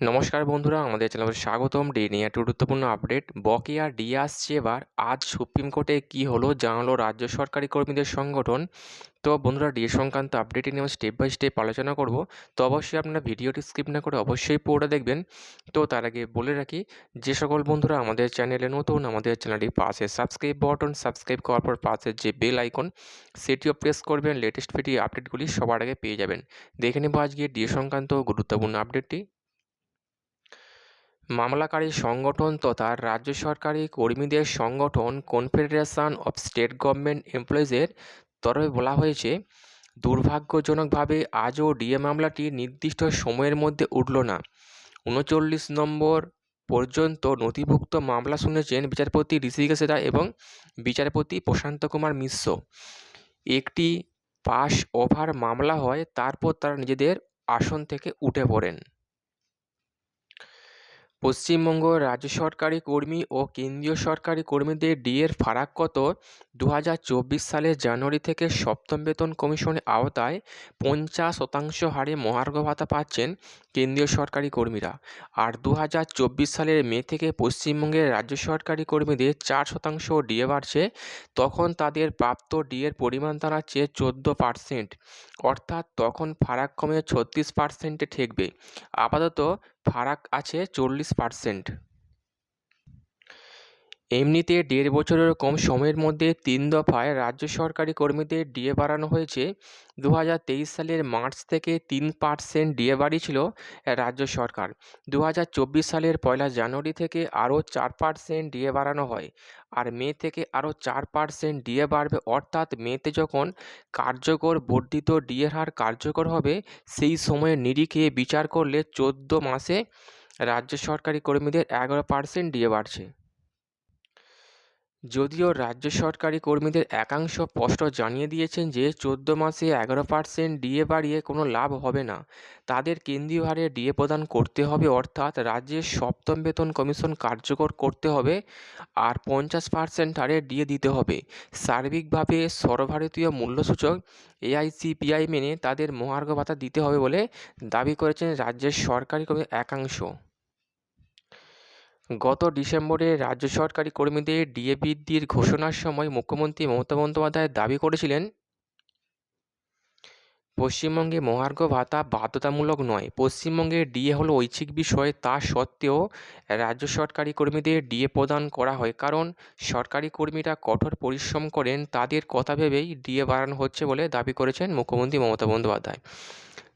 নমস্কার বন্ধুরা, আমাদের চ্যানেলে স্বাগতম। ডে নিয়ে একটি গুরুত্বপূর্ণ আপডেট। বকেয়া ডিএ আসছে এবার। আজ সুপ্রিম কোর্টে কি হলো জানালো রাজ্য সরকারি কর্মীদের সংগঠন। তো বন্ধুরা ডিএ সংক্রান্ত আপডেটটি নিয়ে স্টেপ বাই স্টেপ আলোচনা করব। তো অবশ্যই আপনারা ভিডিওটি স্কিপ না করে অবশ্যই পুরোটা দেখবেন। তো তার আগে বলে রাখি, যে সকল বন্ধুরা আমাদের চ্যানেলে নতুন, আমাদের চ্যানেলটি পাশে সাবস্ক্রাইব বটন সাবস্ক্রাইব করার পর পাশে যে বেল আইকন সেটিও প্রেস করবেন। লেটেস্ট ভিডিও আপডেটগুলি সবার আগে পেয়ে যাবেন। দেখে নেব আজকে ডিএ সংক্রান্ত গুরুত্বপূর্ণ আপডেটটি মামলাকারী সংগঠন তথা রাজ্য সরকারি কর্মীদের সংগঠন কনফেডারেশন অফ স্টেট গভর্নমেন্ট এমপ্লয়িজের তরফে বলা হয়েছে, দুর্ভাগ্যজনকভাবে আজও ডিএ মামলাটি নির্দিষ্ট সময়ের মধ্যে উঠল না। উনচল্লিশ নম্বর পর্যন্ত নথিভুক্ত মামলা শুনেছেন বিচারপতি ঋষিকেশ রায় এবং বিচারপতি প্রশান্ত কুমার মিশ্র। একটি পাস ওভার মামলা হয়, তারপর তারা নিজেদের আসন থেকে উঠে পড়েন। পশ্চিমবঙ্গ রাজ্য সরকারি কর্মী ও কেন্দ্রীয় সরকারি কর্মীদের ডিএর ফারাক কত? দু হাজার চব্বিশ সালের জানুয়ারি থেকে সপ্তম বেতন কমিশনের আওতায় পঞ্চাশ শতাংশ হারে মহার্ঘ ভাতা পাচ্ছেন কেন্দ্রীয় সরকারি কর্মীরা। আর দু হাজার চব্বিশ সালের মে থেকে পশ্চিমবঙ্গের রাজ্য সরকারি কর্মীদের চার শতাংশ ডিএ বাড়ছে, তখন তাদের প্রাপ্ত ডিএর পরিমাণ দাঁড়াচ্ছে চোদ্দ পার্সেন্ট। অর্থাৎ তখন ফারাক কমে ছত্রিশ পার্সেন্টে ঠেকবে। আপাতত ফারাক আছে চল্লিশ পার্সেন্ট এমনিতে দেড় বছরের কম সময়ের মধ্যে তিন দফায় রাজ্য সরকারি কর্মীদের ডিএ বাড়ানো হয়েছে। দু হাজার তেইশ সালের মার্চ থেকে তিন পার্সেন্ট ডিএ বাড়িয়েছিল রাজ্য সরকার। দু হাজার চব্বিশ সালের পয়লা জানুয়ারি থেকে আরও চার পার্সেন্ট ডিএ বাড়ানো হয় আর মে থেকে আরও চার পার্সেন্ট ডিএ বাড়বে। অর্থাৎ মেতে যখন কার্যকর বর্ধিত ডিএর হার কার্যকর হবে, সেই সময়ের নিরিখে বিচার করলে চোদ্দ মাসে রাজ্য সরকারি কর্মীদের এগারো পার্সেন্ট ডিএ বাড়ছে। যদিও রাজ্য সরকারি কর্মীদের একাংশ স্পষ্ট জানিয়ে দিয়েছেন যে চোদ্দ মাসে এগারো পার্সেন্ট ডিএ বাড়িয়ে কোনো লাভ হবে না। তাদের কেন্দ্রীয় হারে ডিএ প্রদান করতে হবে অর্থাৎ রাজ্যের সপ্তম বেতন কমিশন কার্যকর করতে হবে আর পঞ্চাশ পার্সেন্ট হারে ডিএ দিতে হবে। সার্বিকভাবে সর্বভারতীয় মূল্যসূচক এআইসিপিআই মেনে তাদের মহার্ঘ ভাতা দিতে হবে বলে দাবি করেছেন রাজ্যের সরকারি কর্মীদের একাংশ। গত ডিসেম্বরে রাজ্য সরকারি কর্মীদের ডিএ বৃদ্ধির ঘোষণার সময় মুখ্যমন্ত্রী মমতা বন্দ্যোপাধ্যায় দাবি করেছিলেন, পশ্চিমবঙ্গে মহার্ঘ ভাতা বাধ্যতামূলক নয়। পশ্চিমবঙ্গে ডিএ হলো ঐচ্ছিক বিষয়, তা সত্ত্বেও রাজ্য সরকারি কর্মীদের ডিএ প্রদান করা হয়। কারণ সরকারি কর্মীরা কঠোর পরিশ্রম করেন, তাদের কথা ভেবেই ডিএ বাড়ানো হচ্ছে বলে দাবি করেছেন মুখ্যমন্ত্রী মমতা বন্দ্যোপাধ্যায়।